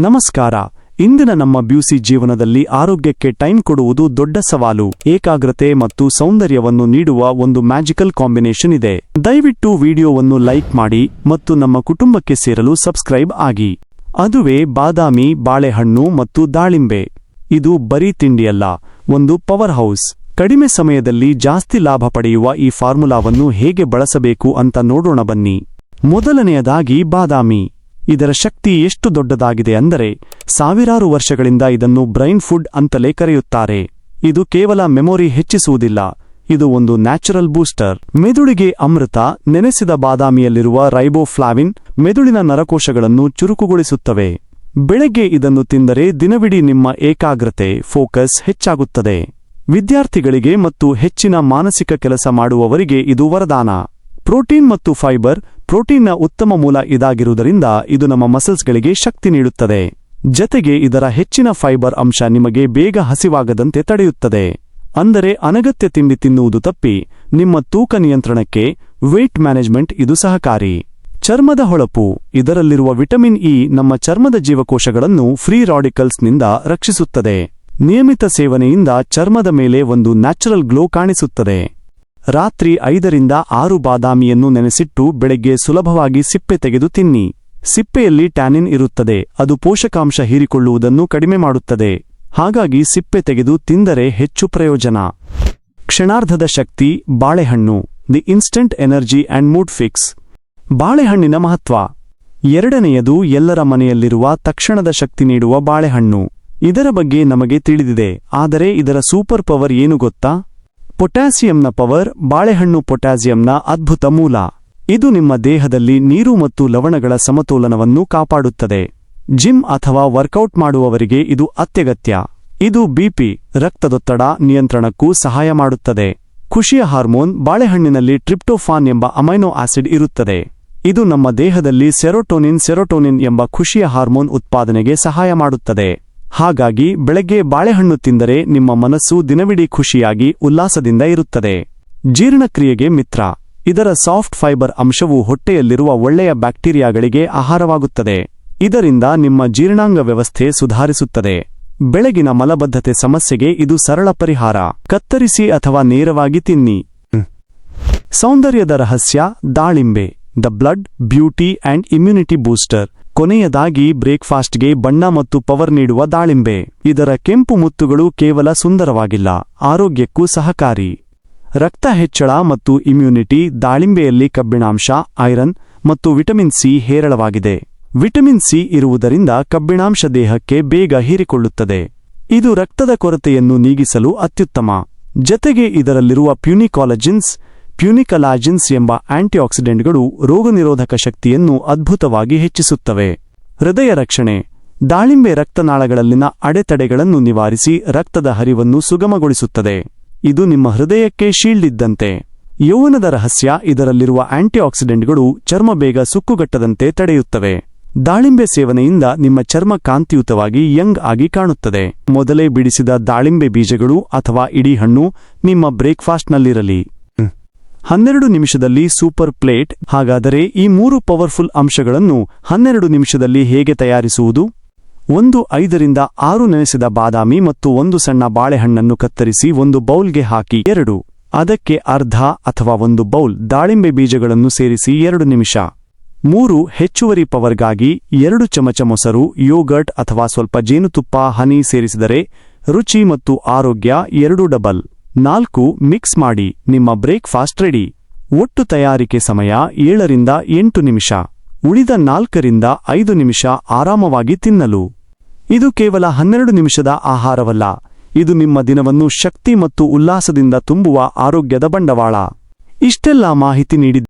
ನಮಸ್ಕಾರ. ಇಂದಿನ ನಮ್ಮ ಬ್ಯೂಸಿ ಜೀವನದಲ್ಲಿ ಆರೋಗ್ಯಕ್ಕೆ ಟೈಮ್ ಕೊಡುವುದು ದೊಡ್ಡ ಸವಾಲು. ಏಕಾಗ್ರತೆ ಮತ್ತು ಸೌಂದರ್ಯವನ್ನು ನೀಡುವ ಒಂದು ಮ್ಯಾಜಿಕಲ್ ಕಾಂಬಿನೇಷನ್ ಇದೆ. ದಯವಿಟ್ಟು ವಿಡಿಯೋವನ್ನು ಲೈಕ್ ಮಾಡಿ ಮತ್ತು ನಮ್ಮ ಕುಟುಂಬಕ್ಕೆ ಸೇರಲು ಸಬ್ಸ್ಕ್ರೈಬ್ ಆಗಿ. ಅದುವೇ ಬಾದಾಮಿ, ಬಾಳೆಹಣ್ಣು ಮತ್ತು ದಾಳಿಂಬೆ. ಇದು ಬರೀ ತಿಂಡಿಯಲ್ಲ, ಒಂದು ಪವರ್ ಹೌಸ್. ಕಡಿಮೆ ಸಮಯದಲ್ಲಿ ಜಾಸ್ತಿ ಲಾಭ ಪಡೆಯುವ ಈ ಫಾರ್ಮುಲಾವನ್ನು ಹೇಗೆ ಬಳಸಬೇಕು ಅಂತ ನೋಡೋಣ ಬನ್ನಿ. ಮೊದಲನೆಯದಾಗಿ ಬಾದಾಮಿ. ಇದರ ಶಕ್ತಿ ಎಷ್ಟು ದೊಡ್ಡದಾಗಿದೆ ಅಂದರೆ ಸಾವಿರಾರು ವರ್ಷಗಳಿಂದ ಇದನ್ನು ಬ್ರೈನ್ ಫುಡ್ ಅಂತಲೇ ಕರೆಯುತ್ತಾರೆ. ಇದು ಕೇವಲ ಮೆಮೊರಿ ಹೆಚ್ಚಿಸುವುದಿಲ್ಲ, ಇದು ಒಂದು ನ್ಯಾಚುರಲ್ ಬೂಸ್ಟರ್. ಮೆದುಳಿಗೆ ಅಮೃತ, ನೆನೆಸಿದ ಬಾದಾಮಿಯಲ್ಲಿರುವ ರೈಬೋಫ್ಲಾವಿನ್, ಮೆದುಳಿನ ನರಕೋಶಗಳನ್ನು ಚುರುಕುಗೊಳಿಸುತ್ತವೆ. ಬೆಳಗ್ಗೆ ಇದನ್ನು ತಿಂದರೆ ದಿನವಿಡೀ ನಿಮ್ಮ ಏಕಾಗ್ರತೆ, ಫೋಕಸ್ ಹೆಚ್ಚಾಗುತ್ತದೆ. ವಿದ್ಯಾರ್ಥಿಗಳಿಗೆ ಮತ್ತು ಹೆಚ್ಚಿನ ಮಾನಸಿಕ ಕೆಲಸ ಮಾಡುವವರಿಗೆ ಇದು ವರದಾನ. ಪ್ರೋಟೀನ್ ಮತ್ತು ಫೈಬರ್ ಪ್ರೋಟೀನ್ನ ಉತ್ತಮ ಮೂಲ ಇದಾಗಿರುವುದರಿಂದ ಇದು ನಮ್ಮ ಮಸಲ್ಸ್ಗಳಿಗೆ ಶಕ್ತಿ ನೀಡುತ್ತದೆ. ಜತೆಗೆ ಇದರ ಹೆಚ್ಚಿನ ಫೈಬರ್ ಅಂಶ ನಿಮಗೆ ಬೇಗ ಹಸಿವಾಗದಂತೆ ತಡೆಯುತ್ತದೆ. ಅಂದರೆ ಅನಗತ್ಯ ತಿಂಡಿ ತಿನ್ನುವುದು ತಪ್ಪಿ, ನಿಮ್ಮ ತೂಕ ನಿಯಂತ್ರಣಕ್ಕೆ ವೇಟ್ ಮ್ಯಾನೇಜ್ಮೆಂಟ್ ಇದು ಸಹಕಾರಿ. ಚರ್ಮದ ಹೊಳಪು, ಇದರಲ್ಲಿರುವ ವಿಟಮಿನ್ ಇ ನಮ್ಮ ಚರ್ಮದ ಜೀವಕೋಶಗಳನ್ನು ಫ್ರೀ ರಾಡಿಕಲ್ಸ್ನಿಂದ ರಕ್ಷಿಸುತ್ತದೆ. ನಿಯಮಿತ ಸೇವನೆಯಿಂದ ಚರ್ಮದ ಮೇಲೆ ಒಂದು ನ್ಯಾಚುರಲ್ ಗ್ಲೋ ಕಾಣಿಸುತ್ತದೆ. ರಾತ್ರಿ ಐದರಿಂದ ಆರು ಬಾದಾಮಿಯನ್ನು ನೆನೆಸಿಟ್ಟು ಬೆಳಗ್ಗೆ ಸುಲಭವಾಗಿ ಸಿಪ್ಪೆ ತೆಗೆದು ತಿನ್ನಿ. ಸಿಪ್ಪೆಯಲ್ಲಿ ಟ್ಯಾನಿನ್ ಇರುತ್ತದೆ, ಅದು ಪೋಷಕಾಂಶ ಹೀರಿಕೊಳ್ಳುವುದನ್ನು ಕಡಿಮೆ ಮಾಡುತ್ತದೆ. ಹಾಗಾಗಿ ಸಿಪ್ಪೆ ತೆಗೆದು ತಿಂದರೆ ಹೆಚ್ಚು ಪ್ರಯೋಜನ. ಕ್ಷಣಾರ್ಧದ ಶಕ್ತಿ, ಬಾಳೆಹಣ್ಣು, the instant energy and mood fix. ಬಾಳೆಹಣ್ಣಿನ ಮಹತ್ವ. ಎರಡನೆಯದು ಎಲ್ಲರ ಮನೆಯಲ್ಲಿರುವ ತಕ್ಷಣದ ಶಕ್ತಿ ನೀಡುವ ಬಾಳೆಹಣ್ಣು. ಇದರ ಬಗ್ಗೆ ನಮಗೆ ತಿಳಿದಿದೆ, ಆದರೆ ಇದರ ಸೂಪರ್ ಪವರ್ ಏನು ಗೊತ್ತಾ? ಪೊಟ್ಯಾಸಿಯಂನ ಪವರ್, ಬಾಳೆಹಣ್ಣು ಪೊಟ್ಯಾಸಿಯಂನ ಅದ್ಭುತ ಮೂಲ. ಇದು ನಿಮ್ಮ ದೇಹದಲ್ಲಿ ನೀರು ಮತ್ತು ಲವಣಗಳ ಸಮತೋಲನವನ್ನು ಕಾಪಾಡುತ್ತದೆ. ಜಿಮ್ ಅಥವಾ ವರ್ಕೌಟ್ ಮಾಡುವವರಿಗೆ ಇದು ಅತ್ಯಗತ್ಯ. ಇದು ಬಿಪಿ ರಕ್ತದೊತ್ತಡ ನಿಯಂತ್ರಣಕ್ಕೂ ಸಹಾಯ ಮಾಡುತ್ತದೆ. ಖುಷಿಯ ಹಾರ್ಮೋನ್, ಬಾಳೆಹಣ್ಣಿನಲ್ಲಿ ಟ್ರಿಪ್ಟೋಫಾನ್ ಎಂಬ ಅಮೈನೋ ಆಸಿಡ್ ಇರುತ್ತದೆ. ಇದು ನಮ್ಮ ದೇಹದಲ್ಲಿ ಸೆರೋಟೋನಿನ್ ಸೆರೋಟೋನಿನ್ ಎಂಬ ಖುಷಿಯ ಹಾರ್ಮೋನ್ ಉತ್ಪಾದನೆಗೆ ಸಹಾಯ ಮಾಡುತ್ತದೆ. ಹಾಗಾಗಿ ಬೆಳಗ್ಗೆ ಬಾಳೆಹಣ್ಣು ತಿಂದರೆ ನಿಮ್ಮ ಮನಸ್ಸು ದಿನವಿಡೀ ಖುಷಿಯಾಗಿ ಉಲ್ಲಾಸದಿಂದ ಇರುತ್ತದೆ. ಜೀರ್ಣಕ್ರಿಯೆಗೆ ಮಿತ್ರ. ಇದರ ಸಾಫ್ಟ್ ಫೈಬರ್ ಅಂಶವು ಹೊಟ್ಟೆಯಲ್ಲಿರುವ ಒಳ್ಳೆಯ ಬ್ಯಾಕ್ಟೀರಿಯಾಗಳಿಗೆ ಆಹಾರವಾಗುತ್ತದೆ. ಇದರಿಂದ ನಿಮ್ಮ ಜೀರ್ಣಾಂಗ ವ್ಯವಸ್ಥೆ ಸುಧಾರಿಸುತ್ತದೆ. ಬೆಳಗಿನ ಮಲಬದ್ಧತೆ ಸಮಸ್ಯೆಗೆ ಇದು ಸರಳ ಪರಿಹಾರ. ಕತ್ತರಿಸಿ ಅಥವಾ ನೇರವಾಗಿ ತಿನ್ನಿ. ಸೌಂದರ್ಯದ ರಹಸ್ಯ ದಾಳಿಂಬೆ. The blood, beauty and immunity booster. ಕೊನೆಯದಾಗಿ ಬ್ರೇಕ್ಫಾಸ್ಟ್ಗೆ ಬಣ್ಣ ಮತ್ತು ಪವರ್ ನೀಡುವ ದಾಳಿಂಬೆ. ಇದರ ಕೆಂಪು ಮುತ್ತುಗಳು ಕೇವಲ ಸುಂದರವಾಗಿಲ್ಲ, ಆರೋಗ್ಯಕ್ಕೂ ಸಹಕಾರಿ. ರಕ್ತ ಹೆಚ್ಚಳ ಮತ್ತು ಇಮ್ಯುನಿಟಿ ದಾಳಿಂಬೆಯಲ್ಲಿ ಕಬ್ಬಿಣಾಂಶ, ಐರನ್ ಮತ್ತು ವಿಟಮಿನ್ ಸಿ ಹೇರಳವಾಗಿದೆ. ವಿಟಮಿನ್ ಸಿ ಇರುವುದರಿಂದ ಕಬ್ಬಿಣಾಂಶ ದೇಹಕ್ಕೆ ಬೇಗ ಹೀರಿಕೊಳ್ಳುತ್ತದೆ. ಇದು ರಕ್ತದ ಕೊರತೆಯನ್ನು ನೀಗಿಸಲು ಅತ್ಯುತ್ತಮ. ಜತೆಗೆ ಇದರಲ್ಲಿರುವ ಪ್ಯೂನಿಕಾಲಜಿನ್ಸ್ ಪ್ಯೂನಿಕಲಾಜಿನ್ಸ್ ಎಂಬ ಆಂಟಿಆಕ್ಸಿಡೆಂಟ್ಗಳು ರೋಗನಿರೋಧಕ ಶಕ್ತಿಯನ್ನು ಅದ್ಭುತವಾಗಿ ಹೆಚ್ಚಿಸುತ್ತವೆ. ಹೃದಯ ರಕ್ಷಣೆ. ದಾಳಿಂಬೆ ರಕ್ತನಾಳಗಳಲ್ಲಿನ ಅಡೆತಡೆಗಳನ್ನು ನಿವಾರಿಸಿ ರಕ್ತದ ಹರಿವನ್ನು ಸುಗಮಗೊಳಿಸುತ್ತದೆ. ಇದು ನಿಮ್ಮ ಹೃದಯಕ್ಕೆ ಶೀಲ್ಡ್ ಇದ್ದಂತೆ. ಯೌವನದ ರಹಸ್ಯ ಇದರಲ್ಲಿರುವ ಆಂಟಿಆಕ್ಸಿಡೆಂಟ್ಗಳು ಚರ್ಮ ಬೇಗ ಸುಕ್ಕುಗಟ್ಟದಂತೆ ತಡೆಯುತ್ತವೆ. ದಾಳಿಂಬೆ ಸೇವನೆಯಿಂದ ನಿಮ್ಮ ಚರ್ಮ ಕಾಂತಿಯುತವಾಗಿ ಯಂಗ್ ಆಗಿ ಕಾಣುತ್ತದೆ. ಮೊದಲೇ ಬಿಡಿಸಿದ ದಾಳಿಂಬೆ ಬೀಜಗಳು ಅಥವಾ ಇಡೀ ಹಣ್ಣು ನಿಮ್ಮ ಬ್ರೇಕ್ಫಾಸ್ಟ್ನಲ್ಲಿರಲಿ. ಹನ್ನೆರಡು ನಿಮಿಷದಲ್ಲಿ ಸೂಪರ್ ಪ್ಲೇಟ್. ಹಾಗಾದರೆ ಈ ಮೂರು ಪವರ್ಫುಲ್ ಅಂಶಗಳನ್ನು ಹನ್ನೆರಡು ನಿಮಿಷದಲ್ಲಿ ಹೇಗೆ ತಯಾರಿಸುವುದು? ಒಂದು ಐದರಿಂದ ಆರು ನೆನೆಸಿದ ಬಾದಾಮಿ ಮತ್ತು ಒಂದು ಸಣ್ಣ ಬಾಳೆಹಣ್ಣನ್ನು ಕತ್ತರಿಸಿ ಒಂದು ಬೌಲ್ಗೆ ಹಾಕಿ ಎರಡು. ಅದಕ್ಕೆ ಅರ್ಧ ಅಥವಾ ಒಂದು ಬೌಲ್ ದಾಳಿಂಬೆ ಬೀಜಗಳನ್ನು ಸೇರಿಸಿ ಎರಡು ನಿಮಿಷ. ಮೂರು ಹೆಚ್ಚುವರಿ ಪವರ್ಗಾಗಿ ಎರಡು ಚಮಚ ಮೊಸರು, ಯೋಗರ್ಟ್ ಅಥವಾ ಸ್ವಲ್ಪ ಜೇನುತುಪ್ಪ, ಹನಿ ಸೇರಿಸಿದರೆ ರುಚಿ ಮತ್ತು ಆರೋಗ್ಯ ಎರಡು ಡಬಲ್. ನಾಲ್ಕು ಮಿಕ್ಸ್ ಮಾಡಿ. ನಿಮ್ಮ ಬ್ರೇಕ್ಫಾಸ್ಟ್ ರೆಡಿ ಒಟ್ಟು ತಯಾರಿಕೆ ಸಮಯ ಏಳರಿಂದ ಎಂಟು ನಿಮಿಷ. ಉಳಿದ ನಾಲ್ಕರಿಂದ ಐದು ನಿಮಿಷ ಆರಾಮವಾಗಿ ತಿನ್ನಲು. ಇದು ಕೇವಲ ಹನ್ನೆರಡು ನಿಮಿಷದ ಆಹಾರವಲ್ಲ. ಇದು ನಿಮ್ಮ ದಿನವನ್ನು ಶಕ್ತಿ ಮತ್ತು ಉಲ್ಲಾಸದಿಂದ ತುಂಬುವ ಆರೋಗ್ಯದ ಬಂಡವಾಳ. ಇಷ್ಟೆಲ್ಲ ಮಾಹಿತಿ ನೀಡಿದ